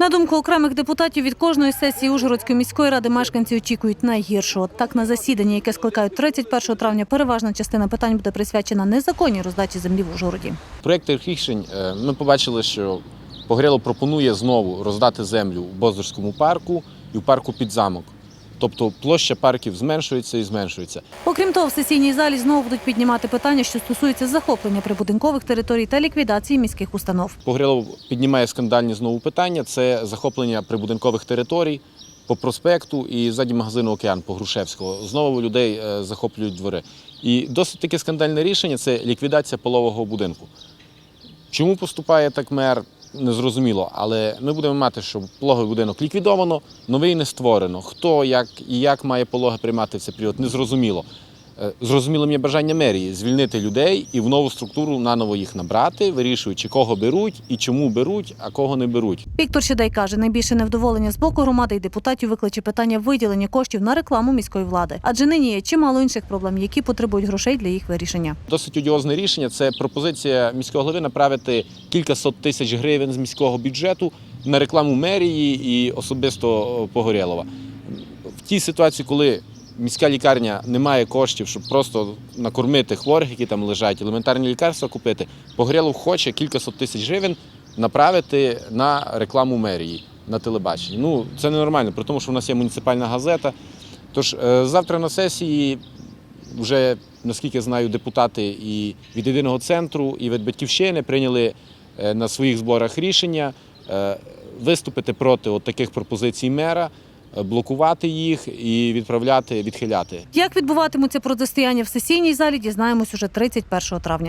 На думку окремих депутатів, від кожної сесії Ужгородської міської ради мешканці очікують найгіршого. Так, на засіданні, яке скликають 31 травня, переважна частина питань буде присвячена незаконній роздачі землі в Ужгороді. В проєктах рішень ми побачили, що Погрело пропонує знову роздати землю в Бозорському парку і в парку під замок. Тобто площа парків зменшується і зменшується. Окрім того, в сесійній залі знову будуть піднімати питання, що стосуються захоплення прибудинкових територій та ліквідації міських установ. Погрело піднімає скандальні знову питання: це захоплення прибудинкових територій по проспекту і ззаді магазину Океан по Грушевського. Знову людей е, захоплюють двори. І досить таке скандальне рішення це ліквідація полового будинку. Чому поступає так мер? Незрозуміло, але ми будемо мати, що пологовий будинок ліквідовано, новий не створено. Хто як і як має пологи приймати в цей період, незрозуміло. Е, Зрозумілим є бажання мерії звільнити людей і в нову структуру наново їх набрати, вирішуючи, кого беруть і чому беруть, а кого не беруть. Віктор Щедай каже, найбільше невдоволення з боку громади і депутатів викличе питання виділення коштів на рекламу міської влади. Адже нині є чимало інших проблем, які потребують грошей для їх вирішення. Досить одіозне рішення це пропозиція міського голови направити кількасот тисяч гривень з міського бюджету на рекламу мерії і особисто е, Погорєлова. В тій ситуації, коли міська лікарня не має коштів, щоб просто накормити хворих, які там лежать, елементарні лікарства купити, Погорєлов хоче кількасот тисяч гривень направити на рекламу мерії на телебаченні. Ну це ненормально, при тому, що в нас є муніципальна газета. Тож е, завтра на сесії вже, наскільки знаю, депутати і від єдиного центру, і від батьківщини прийняли е, на своїх зборах рішення е, виступити проти от таких пропозицій мера, блокувати їх і відправляти, відхиляти. Як відбуватимуться протистояння в сесійній залі, дізнаємось уже 31 травня.